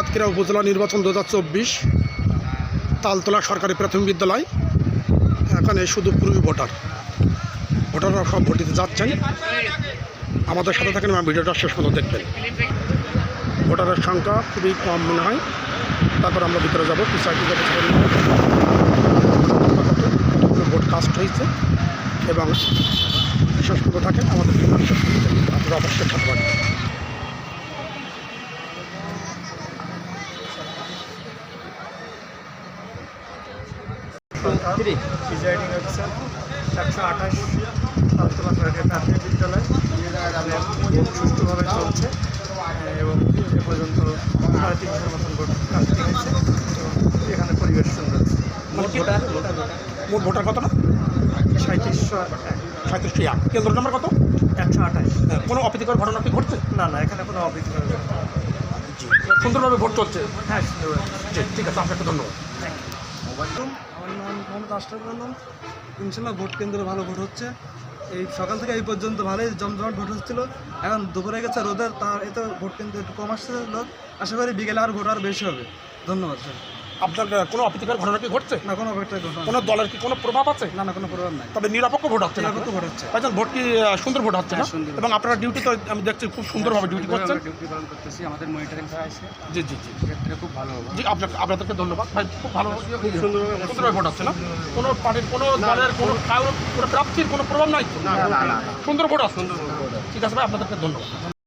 সাতক্ষীরা উপজেলা নির্বাচন দু হাজার চব্বিশ, তালতলা সরকারি প্রাথমিক বিদ্যালয়। এখানে শুধু পুরুষ ভোটার। ভোটাররা সব ভোট দিতে যাচ্ছেন। আমাদের সাথে থাকেন এবং ভিডিওটা শেষ পর্যন্ত দেখবেন। ভোটারের সংখ্যা খুবই কম মনে হয়। তারপর আমরা ভিতরে যাব। ভোট কাস্ট হয়েছে। এবং শেষ পর্যন্ত থাকেন। আমাদের। আপনারা অবশ্যই থাকবেন প্রিজাইডিং অফিসার একশো আঠাশ তালতলা সরকারি প্রাথমিক বিদ্যালয় সুষ্ঠুভাবে চলছে এবং এ পর্যন্ত সাড়ে তিনশোর মতন ভোট কাস্টিং হয়েছে এবং এখানে পরিবেশ সুন্দর ভোটার? মোট ভোটার কত না সাঁত্রিশশো সাঁত্রিশশো এক কেন্দ্র নাম্বার কত? একশো আঠাশ। কোনো অপ্রীতিকর ঘটনা কি ঘটছে? না না এখানে কোনো নেই। সুন্দরভাবে ভোট চলছে? হ্যাঁ সুন্দর জি ঠিক আছে আপনাকে ধন্যবাদ। আমার নাম মোহাম্মদ আশরাফ আলম। ইনশাল্লাহ ভোট কেন্দ্রে ভালো ভোট হচ্ছে। এই সকাল থেকে এই পর্যন্ত ভালোই জমজমাট ভোট হচ্ছিল। এখন দুপুরে গেছে রোদের, তার এতে ভোট কেন্দ্রে একটু কম আসছে লোক আশা করি বিকেলে আর ভোট আর বেশি হবে। ধন্যবাদ, স্যার। আপনার কোনো অপ্রীতিকর ঘটনা কি ঘটছে? না কোনো ঘটনা কোনো দলের কি কোনো প্রভাব আছে? না না কোনো প্রবলেম নাই। তবে নিরপেক্ষ ভোট হচ্ছে না নিরপেক্ষ ভোট হচ্ছে। ভাইজান ভোট কি সুন্দর ভোট হচ্ছে না? এবং আপনারা ডিউটি তো আমি দেখছি খুব সুন্দরভাবে ডিউটি করছেন। ডিউটি পালন করতেছি আমাদের মনিটরিং আছে জি জি জি। সেক্ষেত্রে খুব ভালো জি আপনাকে আপনাদেরকে ধন্যবাদ। ভাই খুব ভালো সুন্দরভাবে ভোট হচ্ছে না? কোনো পার্টির কোনো দলের কোনো কারোর কোনো প্রার্থীর কোনো প্রভাব নাই তো? সুন্দর ভোট আছে। ঠিক আছে ভাই আপনাদেরকে ধন্যবাদ।